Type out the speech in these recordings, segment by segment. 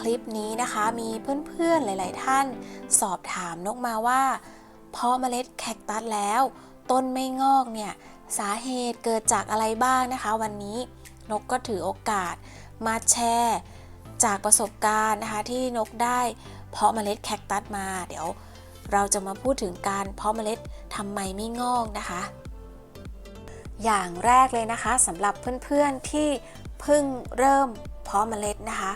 คลิปนี้นะคะ มีเพื่อนๆหลาย ๆ ท่าน สอบถามนกมาว่าเพาะเมล็ดแคคตัสแล้ว ต้นไม่งอกเนี่ยสาเหตุเกิดจากอะไรบ้างนะคะ วันนี้นกก็ถือโอกาสมาแชร์จากประสบการณ์นะคะที่นกได้เพาะเมล็ดแคคตัสมา เดี๋ยวเราจะมาพูดถึงการเพาะเมล็ดทำไมไม่งอกนะคะ อย่างแรกเลยนะคะสำหรับเพื่อนๆที่เพิ่งเริ่มเพาะเมล็ดนะคะ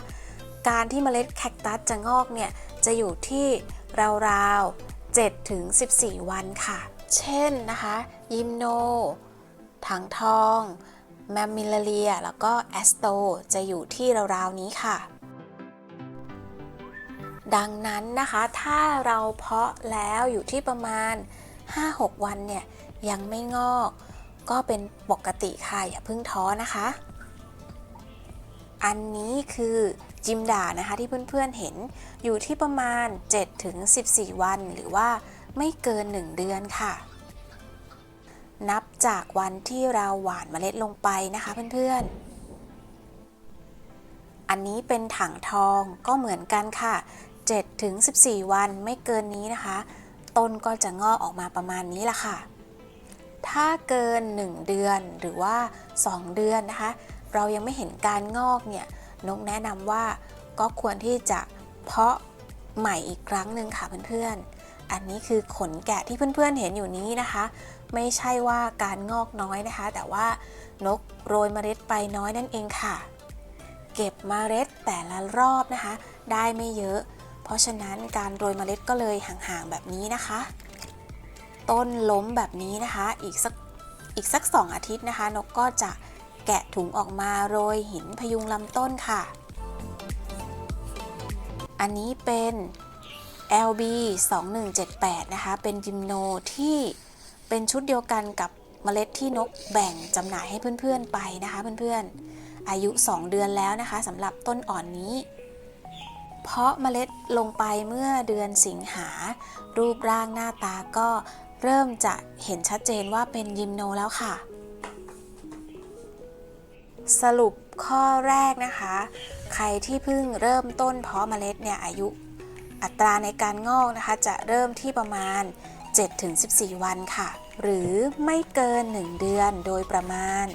การที่เมล็ดแคคตัสจะงอกเนี่ยจะอยู่ที่ราวๆ7ถึง14 วันค่ะ เช่นนะคะ ยิมโน ถังทองแมมมิลเลีย แล้วก็แอสโตจะอยู่ที่ราวๆนี้ค่ะ ดังนั้นนะคะถ้าเราเพาะแล้วอยู่ที่ประมาณ 5-6 วันเนี่ยยังไม่งอก ก็เป็นปกติค่ะอย่าเพิ่งท้อนะคะ อันนี้คือ จิมด่านะคะที่เพื่อนๆเห็นอยู่ที่ประมาณ 7-14 วัน หรือว่าไม่เกิน 1 เดือนค่ะ นับจากวันที่เราหว่านเมล็ดลงไปนะคะเพื่อนๆ อันนี้เป็นถังทองก็เหมือนกันค่ะ7ถึง14 วันไม่เกินนี้นะคะ ต้นก็จะงอกออกมาประมาณนี้ละค่ะ ถ้าเกิน 1 เดือนหรือว่า 2 เดือนนะคะ เรายังไม่เห็นการงอกเนี่ย นกแนะนำว่าก็ควรที่จะเพาะใหม่อีกครั้งหนึ่งค่ะเพื่อนๆ อันนี้คือขนแกะที่เพื่อนๆเห็นอยู่นี้นะคะ ไม่ใช่ว่าการงอกน้อยนะคะ แต่ว่านกโรยเมล็ดไปน้อยนั่นเองค่ะ เก็บเมล็ดแต่ละรอบนะคะ ได้ไม่เยอะ เพราะฉะนั้นการโรยเมล็ดก็เลยห่างๆแบบนี้นะคะ ต้นล้มแบบนี้นะคะอีกสักอีกสักสองอาทิตย์นะคะ นกก็จะ แกะถุงออกมาโรยหินพยุงลำต้นค่ะ อันนี้เป็น LB 2178นะคะ เป็นยิมโนที่เป็นชุดเดียวกันกับเมล็ดที่นกแบ่งจำหน่ายให้เพื่อนๆไปนะคะเพื่อนๆ อายุ 2 เดือนแล้วนะคะสำหรับต้นอ่อนนี้ เพาะเมล็ดลงไปเมื่อเดือนสิงหา รูปร่างหน้าตาก็เริ่มจะเห็นชัดเจนว่าเป็นยิมโนแล้วค่ะ สรุปข้อแรกนะคะ ใครที่เพิ่งเริ่มต้นเพาะเมล็ดเนี่ยอายุอัตราในการงอกนะคะ จะเริ่มที่ประมาณ 7-14 วันค่ะ หรือไม่เกิน 1 เดือนโดยประมาณ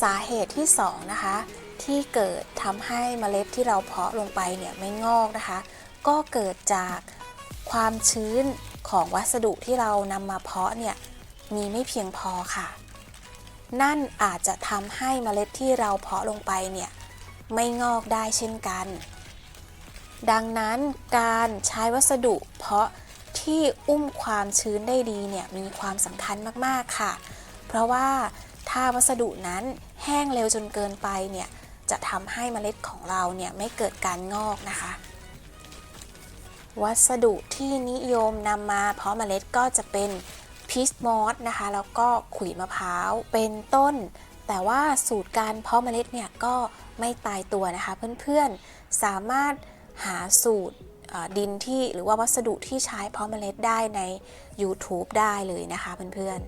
สาเหตุที่ 2 นะคะ ที่เกิดทำให้เมล็ดที่เราเพาะลงไปเนี่ยไม่งอกนะคะ ก็เกิดจากความชื้นของวัสดุที่เรานำมาเพาะเนี่ย มีไม่เพียงพอค่ะ นั่นอาจจะทำให้เมล็ดที่เราเพาะลงไปเนี่ยไม่งอกได้เช่นกัน ดังนั้นการใช้วัสดุเพาะที่อุ้มความชื้นได้ดีเนี่ยมีความสำคัญมากๆค่ะ เพราะว่าถ้าวัสดุนั้นแห้งเร็วจนเกินไปเนี่ยจะทำให้เมล็ดของเราเนี่ยไม่เกิดการงอกนะคะ วัสดุที่นิยมนำมาเพาะเมล็ดก็จะเป็น พีชมอสนะคะ แล้วก็ขุยมะพร้าว เป็นต้น แต่ว่าสูตรการเพาะเมล็ดเนี่ยก็ไม่ตายตัวนะคะ เพื่อนๆ สามารถหาสูตรดินที่หรือว่าวัสดุที่ใช้เพาะเมล็ดได้ใน YouTube ได้เลยนะคะเพื่อน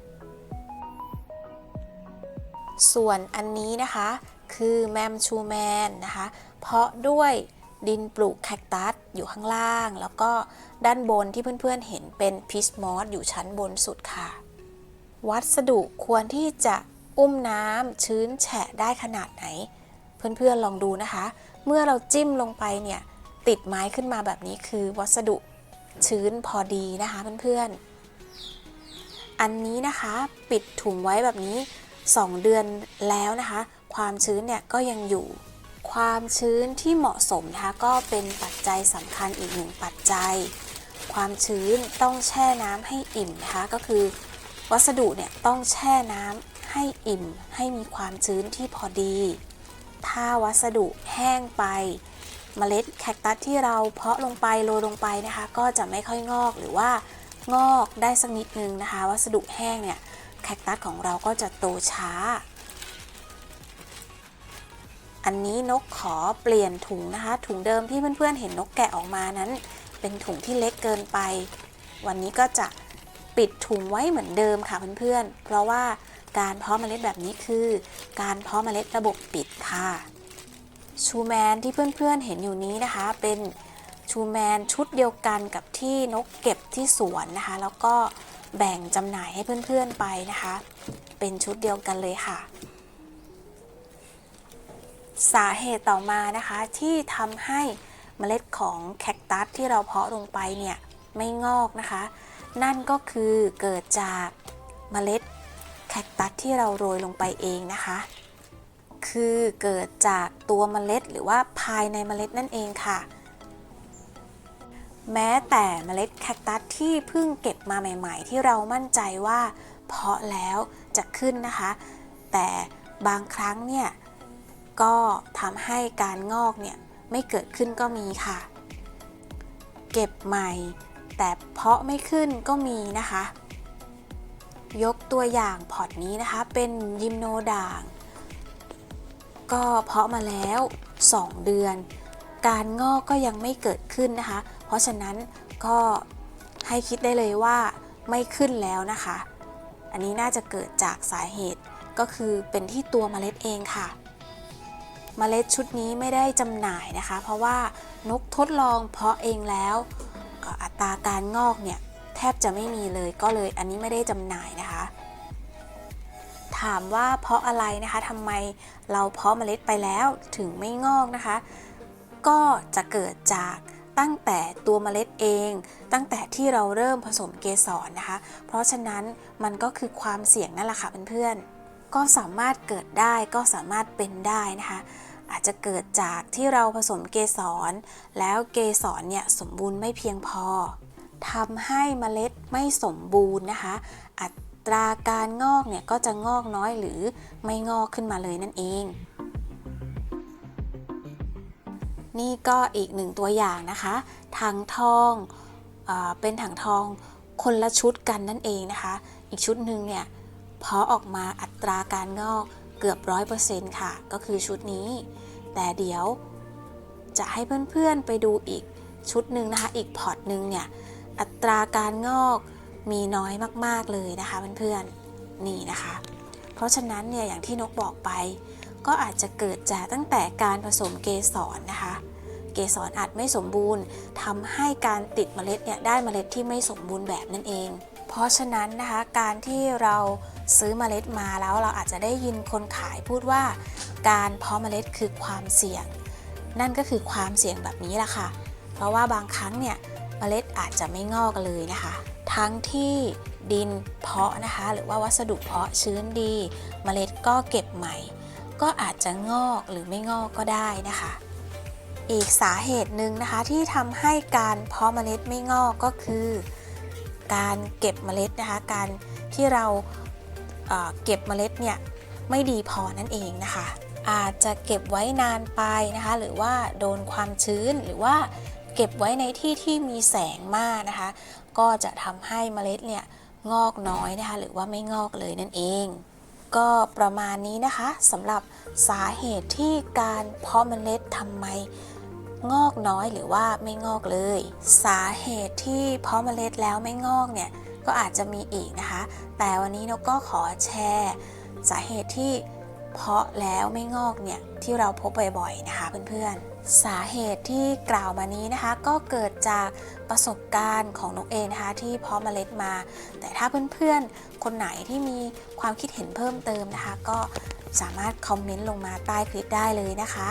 ๆ ส่วนอันนี้นะคะคือแมมชูแมนนะคะ เพาะด้วย ดินปลูกแคคตัสอยู่ข้างล่าง แล้วก็ด้านบนที่เพื่อนๆเห็นเป็นพิชมอสอยู่ชั้นบนสุดค่ะ วัสดุควรที่จะอุ้มน้ำชื้นแฉะได้ขนาดไหน เพื่อนๆลองดูนะคะ เมื่อเราจิ้มลงไปเนี่ยติดไม้ขึ้นมาแบบนี้คือวัสดุชื้นพอดีนะคะเพื่อนๆ อันนี้นะคะปิดถุงไว้แบบนี้ 2 เดือนแล้วนะคะ ความชื้นเนี่ยก็ยังอยู่ ความชื้นที่เหมาะสมนะคะก็เป็นปัจจัยสำคัญอีกหนึ่งปัจจัย ความชื้นต้องแช่น้ำให้อิ่มนะคะก็คือ วัสดุเนี่ยต้องแช่น้ำให้อิ่ม ให้มีความชื้นที่พอดี ถ้าวัสดุแห้งไปเมล็ดแคคตัสที่เราเพาะลงไปโรยลงไปนะคะ ก็จะไม่ค่อยงอกหรือว่างอกได้สักนิดนึงนะคะ วัสดุแห้งเนี่ยแคคตัสของเราก็จะโตช้า อันนี้นกขอเปลี่ยนถุงนะคะ ถุงเดิมที่เพื่อนๆเห็นนกแกะออกมานั้น เป็นถุงที่เล็กเกินไป วันนี้ก็จะปิดถุงไว้เหมือนเดิมค่ะเพื่อนๆ เพราะว่าการเพาะเมล็ดแบบนี้คือ การเพาะเมล็ดระบบปิดค่ะ ชูแมนที่เพื่อนๆเห็นอยู่นี้นะคะ เป็นชูแมนชุดเดียวกันกับที่นกเก็บที่สวนนะคะ แล้วก็แบ่งจำหน่ายให้เพื่อนๆไปนะคะ เป็นชุดเดียวกันเลยค่ะ สาเหตุต่อมานะคะที่ทำให้เมล็ดของแคคตัสที่เราเพาะลงไปเนี่ยไม่งอกนะคะ นั่นก็คือเกิดจากเมล็ดแคคตัสที่เราโรยลงไปเองนะคะ คือเกิดจากตัวเมล็ดหรือว่าภายในเมล็ดนั่นเองค่ะ แม้แต่เมล็ดแคคตัสที่เพิ่งเก็บมาใหม่ ๆ ที่เรามั่นใจว่าเพาะแล้วจะขึ้นนะคะ แต่บางครั้งเนี่ย ก็ทำให้การงอกเนี่ยไม่เกิดขึ้นก็มีค่ะ เก็บใหม่ แต่เพาะไม่ขึ้นก็มีนะคะ ยกตัวอย่างพอร์ตนี้นะคะ เป็นยิมโนด่าง ก็เพาะมาแล้ว 2 เดือน การงอกก็ยังไม่เกิดขึ้นนะคะ เพราะฉะนั้นก็ให้คิดได้เลยว่าไม่ขึ้นแล้วนะคะ อันนี้น่าจะเกิดจากสาเหตุก็คือเป็นที่ตัวเมล็ดเองค่ะ เมล็ดชุดนี้ไม่ได้จำหน่ายนะคะ เพราะว่านกทดลองเพาะเองแล้วอัตราการงอกเนี่ยแทบจะไม่มีเลยก็เลยอันนี้ไม่ได้จำหน่ายนะคะ ถามว่าเพราะอะไรนะคะทำไมเราเพาะเมล็ดไปแล้วถึงไม่งอกนะคะ ก็จะเกิดจากตั้งแต่ตัวเมล็ดเอง ตั้งแต่ที่เราเริ่มผสมเกสรนะคะ เพราะฉะนั้นมันก็คือความเสี่ยงนั่นแหละค่ะเพื่อนๆก็สามารถเกิดได้ก็สามารถเป็นได้นะคะ อาจจะเกิดจากที่เราผสมเกสร แล้วเกสรเนี่ยสมบูรณ์ไม่เพียงพอทำให้เมล็ดไม่สมบูรณ์นะคะ อัตราการงอกเนี่ยก็จะงอกน้อยหรือไม่งอกขึ้นมาเลยนั่นเอง นี่ก็อีกหนึ่งตัวอย่างนะคะถังทองเอเป็นถังทองคนละชุดกันนั่นเองนะคะ อีกชุดหนึ่งเนี่ยพาะออกมาอัตราการงอก กือบร้อยเปอร์เซนต์ค่ะ ก็คือชุดนี้ แต่เดี๋ยวจะให้เพื่อนๆไปดูอีกชุดหนึ่งนะคะ อีกพอร์ตหนึ่งเนี่ย อัตราการงอกมีน้อยมากๆเลยนะคะเพื่อนๆนี่นะคะ เพราะฉะนั้นเนี่ยอย่างที่นกบอกไป ก็อาจจะเกิดจากตั้งแต่การผสมเกสรนะคะ เกสรอาจไม่สมบูรณ์ทำให้การติดเมล็ดเนี่ยได้เมล็ดที่ไม่สมบูรณ์แบบนั่นเอง เพราะฉะนั้นนะคะการที่เราซื้อเมล็ดมาแล้วเราอาจจะได้ยินคนขายพูดว่า การเพาะเมล็ดคือความเสี่ยง นั่นก็คือความเสี่ยงแบบนี้แหละค่ะ เพราะว่าบางครั้งเนี่ยเมล็ดอาจจะไม่งอกเลยนะคะ ทั้งที่ดินเพาะนะคะ หรือว่าวัสดุเพาะชื้นดีเมล็ดก็เก็บใหม่ ก็อาจจะงอกหรือไม่งอกก็ได้นะคะ อีกสาเหตุหนึ่งนะคะที่ทำให้การเพาะเมล็ดไม่งอกก็คือ การเก็บเมล็ดนะคะ การที่เราเก็บเมล็ดเนี่ยไม่ดีพอนั่นเองนะคะ อาจจะเก็บไว้นานไปนะคะ หรือว่าโดนความชื้นหรือว่าเก็บไว้ในที่ที่มีแสงมากนะคะ ก็จะทำให้เมล็ดเนี่ยงอกน้อยนะคะ หรือว่าไม่งอกเลยนั่นเอง ก็ประมาณนี้นะคะสำหรับสาเหตุที่การเพาะเมล็ดทำไม งอกน้อยหรือว่าไม่งอกเลย สาเหตุที่เพาะเมล็ดแล้วไม่งอกเนี่ยก็อาจจะมีอีกนะคะ แต่วันนี้นกก็ขอแชร์ สาเหตุที่เพาะแล้วไม่งอกเนี่ยที่เราพบบ่อยๆนะคะเพื่อนๆ สาเหตุที่กล่าวมานี้นะคะ ก็เกิดจากประสบการณ์ของนกเองนะคะที่เพาะเมล็ดมา แต่ถ้าเพื่อนๆ คนไหนที่มีความคิดเห็นเพิ่มเติมนะคะ ก็สามารถคอมเมนต์ลงมาใต้คลิปได้เลยนะคะ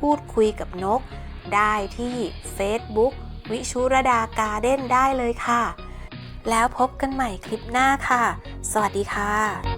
พูดคุยกับนก ได้ที่ Facebook วิชุรดาการ์เด้นได้เลยค่ะ แล้วพบกันใหม่คลิปหน้าค่ะ สวัสดีค่ะ